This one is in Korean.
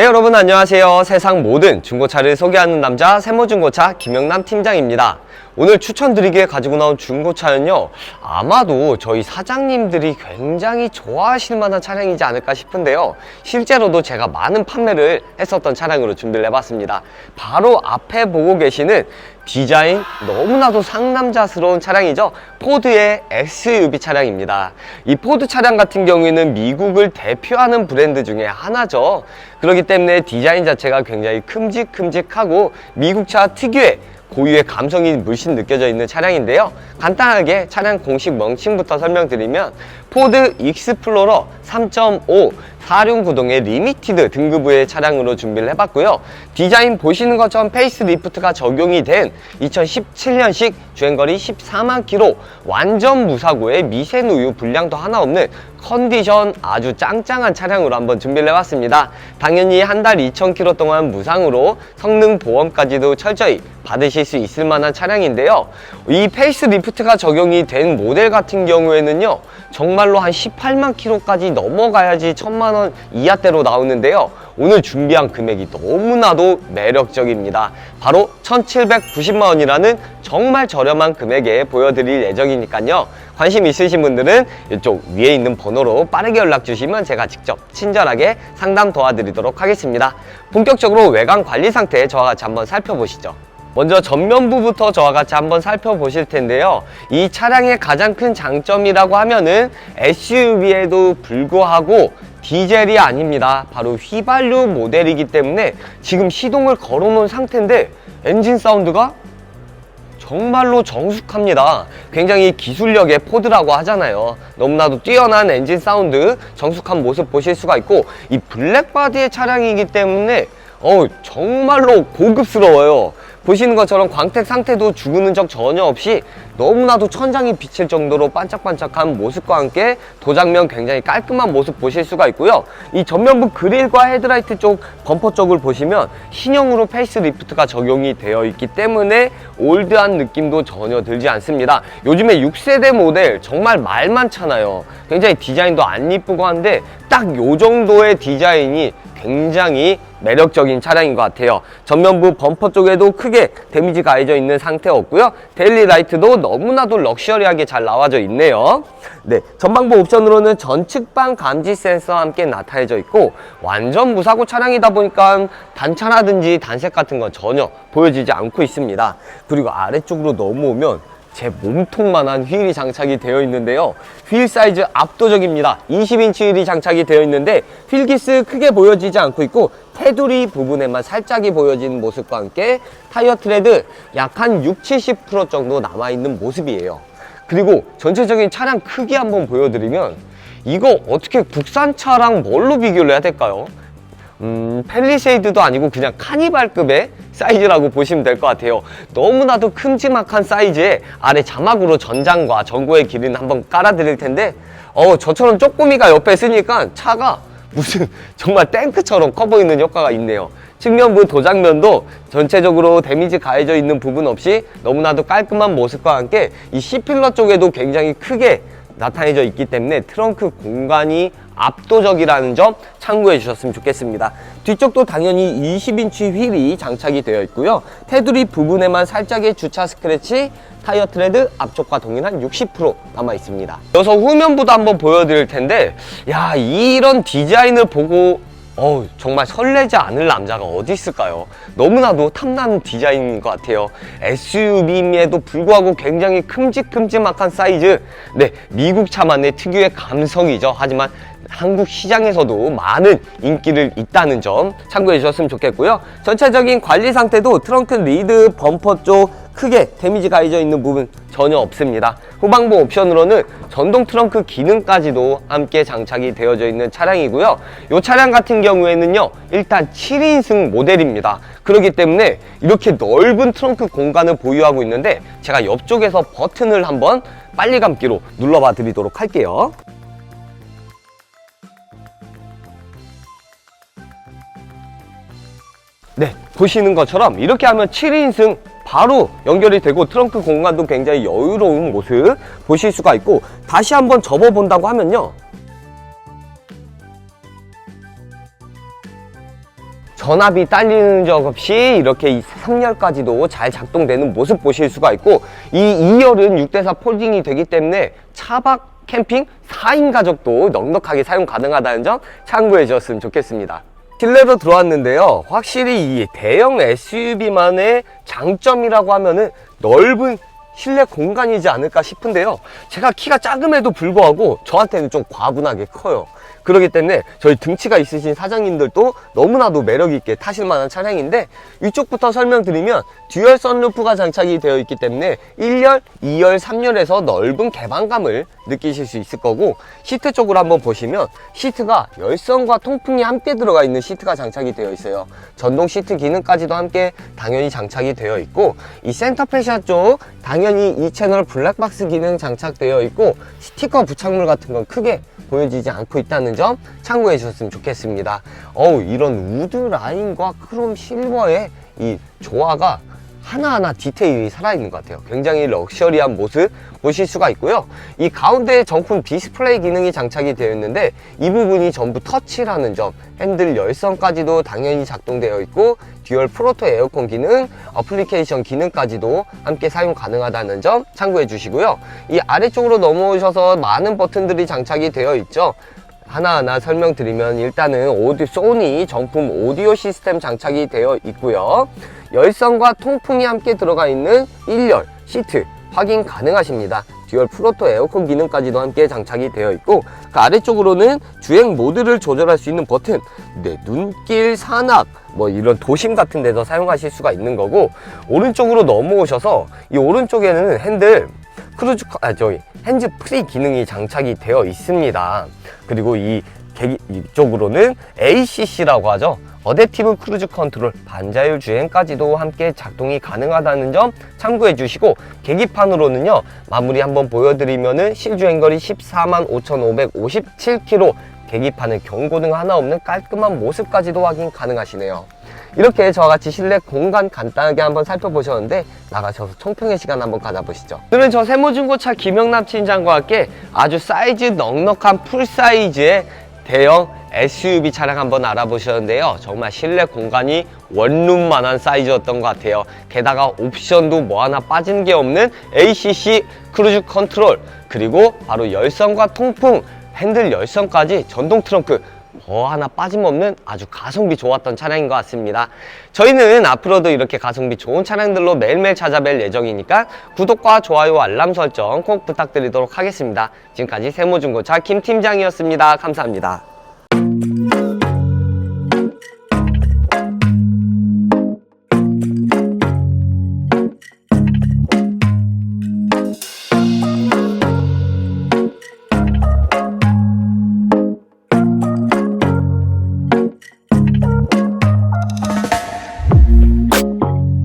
네, 여러분 안녕하세요. 세상 모든 중고차를 소개하는 남자 세모중고차 김영남 팀장입니다. 오늘 추천드리기에 가지고 나온 중고차는요. 아마도 저희 사장님들이 굉장히 좋아하실 만한 차량이지 않을까 싶은데요. 실제로도 제가 많은 판매를 했었던 차량으로 준비를 해봤습니다. 바로 앞에 보고 계시는 디자인 너무나도 상남자스러운 차량이죠. 포드의 SUV 차량입니다. 이 포드 차량 같은 경우에는 미국을 대표하는 브랜드 중에 하나죠. 그렇기 때문에 디자인 자체가 굉장히 큼직큼직하고 미국차 특유의 고유의 감성이 물씬 느껴져 있는 차량인데요. 간단하게 차량 공식 명칭부터 설명드리면 포드 익스플로러 3.5 4륜구동의 리미티드 등급의 차량으로 준비를 해봤고요. 디자인 보시는 것처럼 페이스 리프트가 적용이 된 2017년식 주행거리 14만 킬로 완전 무사고의 미센 우유 불량도 하나 없는 컨디션 아주 짱짱한 차량으로 한번 준비를 해봤습니다. 당연히 한 달 2,000km 동안 무상으로 성능 보험까지도 철저히 받으실 수 있을 만한 차량인데요. 이 페이스 리프트가 적용이 된 모델 같은 경우에는요. 정말 로 한 18만 킬로까지 넘어가야지 천만 원 이하대로 나오는데요. 오늘 준비한 금액이 너무나도 매력적입니다. 바로 1,790만 원이라는 정말 저렴한 금액에 보여드릴 예정이니까요. 관심 있으신 분들은 이쪽 위에 있는 번호로 빠르게 연락 주시면 제가 직접 친절하게 상담 도와드리도록 하겠습니다. 본격적으로 외관 관리 상태 저와 같이 한번 살펴보시죠. 먼저 전면부부터 저와 같이 한번 살펴보실 텐데요. 이 차량의 가장 큰 장점이라고 하면은 SUV에도 불구하고 디젤이 아닙니다. 바로 휘발유 모델이기 때문에 지금 시동을 걸어 놓은 상태인데 엔진 사운드가 정말로 정숙합니다. 굉장히 기술력의 포드라고 하잖아요. 너무나도 뛰어난 엔진 사운드, 정숙한 모습 보실 수가 있고 이 블랙바디의 차량이기 때문에 어 정말로 고급스러워요. 보시는 것처럼 광택 상태도 죽은 적 전혀 없이 너무나도 천장이 비칠 정도로 반짝반짝한 모습과 함께 도장면 굉장히 깔끔한 모습 보실 수가 있고요. 이 전면부 그릴과 헤드라이트 쪽 범퍼 쪽을 보시면 신형으로 페이스 리프트가 적용이 되어 있기 때문에 올드한 느낌도 전혀 들지 않습니다. 요즘에 6세대 모델 정말 말 많잖아요. 굉장히 디자인도 안 이쁘고 한데 딱 요 정도의 디자인이 굉장히 매력적인 차량인 것 같아요. 전면부 범퍼 쪽에도 크게 데미지 가해져 있는 상태였고요. 데일리 라이트도 너무나도 럭셔리하게 잘 나와져 있네요. 네, 전방부 옵션으로는 전측방 감지 센서와 함께 나타내져 있고 완전 무사고 차량이다 보니까 단차라든지 단색 같은 건 전혀 보여지지 않고 있습니다. 그리고 아래쪽으로 넘어오면 제 몸통만한 휠이 장착이 되어 있는데요. 휠 사이즈 압도적입니다. 20인치 휠이 장착이 되어 있는데 휠기스 크게 보여지지 않고 있고 테두리 부분에만 살짝이 보여지는 모습과 함께 타이어 트레드 약 한 6, 70% 정도 남아있는 모습이에요. 그리고 전체적인 차량 크기 한번 보여드리면 이거 어떻게 국산차랑 뭘로 비교를 해야 될까요? 음, 펠리세이드도 아니고 그냥 카니발급의 사이즈라고 보시면 될 것 같아요. 너무나도 큼지막한 사이즈에 아래 자막으로 전장과 전고의 길이는 한번 깔아 드릴 텐데, 어, 저처럼 쪼꼬미가 옆에 쓰니까 차가 무슨 정말 탱크처럼 커 보이는 효과가 있네요. 측면부 도장면도 전체적으로 데미지 가해져 있는 부분 없이 너무나도 깔끔한 모습과 함께 이 C필러 쪽에도 굉장히 크게 나타내져 있기 때문에 트렁크 공간이 압도적이라는 점 참고해 주셨으면 좋겠습니다. 뒤쪽도 당연히 20인치 휠이 장착이 되어 있고요. 테두리 부분에만 살짝의 주차 스크래치, 타이어 트레드 앞쪽과 동일한 60% 남아 있습니다. 이어서 후면부도 한번 보여드릴 텐데, 야 이런 디자인을 보고 어우, 정말 설레지 않을 남자가 어디 있을까요? 너무나도 탐나는 디자인인 것 같아요. SUV임에도 불구하고 굉장히 큼직큼직한 사이즈. 네, 미국 차만의 특유의 감성이죠. 하지만 한국 시장에서도 많은 인기를 있다는 점 참고해 주셨으면 좋겠고요. 전체적인 관리 상태도 트렁크 리드 범퍼 쪽 크게 데미지 가해져 있는 부분 전혀 없습니다. 후방부 옵션으로는 전동 트렁크 기능까지도 함께 장착이 되어져 있는 차량이고요. 이 차량 같은 경우에는요, 일단 7인승 모델입니다. 그렇기 때문에 이렇게 넓은 트렁크 공간을 보유하고 있는데 제가 옆쪽에서 버튼을 한번 빨리 감기로 눌러봐 드리도록 할게요. 네, 보시는 것처럼 이렇게 하면 7인승 바로 연결이 되고 트렁크 공간도 굉장히 여유로운 모습 보실 수가 있고 다시 한번 접어 본다고 하면요. 전압이 딸리는 적 없이 이렇게 이 3열까지도 잘 작동되는 모습 보실 수가 있고 이 2열은 6대4 폴딩이 되기 때문에 차박 캠핑 4인 가족도 넉넉하게 사용 가능하다는 점 참고해 주셨으면 좋겠습니다. 실내로 들어왔는데요. 확실히 이 대형 SUV만의 장점이라고 하면은 넓은 실내 공간이지 않을까 싶은데요. 제가 키가 작음에도 불구하고 저한테는 좀 과분하게 커요. 그렇기 때문에 저희 등치가 있으신 사장님들도 너무나도 매력있게 타실 만한 차량인데 위쪽부터 설명드리면 듀얼 선루프가 장착이 되어 있기 때문에 1열, 2열, 3열에서 넓은 개방감을 느끼실 수 있을 거고 시트 쪽으로 한번 보시면 시트가 열선과 통풍이 함께 들어가 있는 시트가 장착이 되어 있어요. 전동 시트 기능까지도 함께 당연히 장착이 되어 있고 이 센터 패션 쪽 당연히 이 채널 블랙박스 기능 장착되어 있고 스티커 부착물 같은 건 크게 보여지지 않고 있다는 점 참고해 주셨으면 좋겠습니다. 어우 이런 우드 라인과 크롬 실버의 이 조화가 하나하나 디테일이 살아있는 것 같아요. 굉장히 럭셔리한 모습 보실 수가 있고요. 이 가운데 정품 디스플레이 기능이 장착이 되어 있는데 이 부분이 전부 터치라는 점, 핸들 열선까지도 당연히 작동되어 있고 듀얼 프로토 에어컨 기능, 어플리케이션 기능까지도 함께 사용 가능하다는 점 참고해 주시고요. 이 아래쪽으로 넘어오셔서 많은 버튼들이 장착이 되어 있죠. 하나하나 설명드리면 일단은 오디 소니 정품 오디오 시스템 장착이 되어 있고요. 열선과 통풍이 함께 들어가 있는 1열 시트 확인 가능하십니다. 듀얼 프로토 에어컨 기능까지도 함께 장착이 되어 있고 그 아래쪽으로는 주행 모드를 조절할 수 있는 버튼 네, 눈길, 산악 뭐 이런 도심 같은 데서 사용하실 수가 있는 거고 오른쪽으로 넘어오셔서 이 오른쪽에는 핸들 크루즈 커- 아 저기 핸즈 프리 기능이 장착이 되어 있습니다. 그리고 이 이쪽으로는 ACC라고 하죠. 어댑티브 크루즈 컨트롤 반자율 주행까지도 함께 작동이 가능하다는 점 참고해 주시고 계기판으로는요 마무리 한번 보여드리면은 실주행거리 14만 5,557km 계기판에 경고등 하나 없는 깔끔한 모습까지도 확인 가능하시네요. 이렇게 저와 같이 실내 공간 간단하게 한번 살펴보셨는데 나가셔서 총평의 시간 한번 가져보시죠. 오늘은 저 세모중고차 김영남 팀장과 함께 아주 사이즈 넉넉한 풀사이즈의 대형 SUV 차량 한번 알아보셨는데요. 정말 실내 공간이 원룸만한 사이즈였던 것 같아요. 게다가 옵션도 뭐 하나 빠진 게 없는 ACC 크루즈 컨트롤 그리고 바로 열선과 통풍 핸들 열선까지 전동 트렁크 뭐 하나 빠짐없는 아주 가성비 좋았던 차량인 것 같습니다. 저희는 앞으로도 이렇게 가성비 좋은 차량들로 매일매일 찾아뵐 예정이니까 구독과 좋아요 알람 설정 꼭 부탁드리도록 하겠습니다. 지금까지 세모중고차 김 팀장이었습니다. 감사합니다.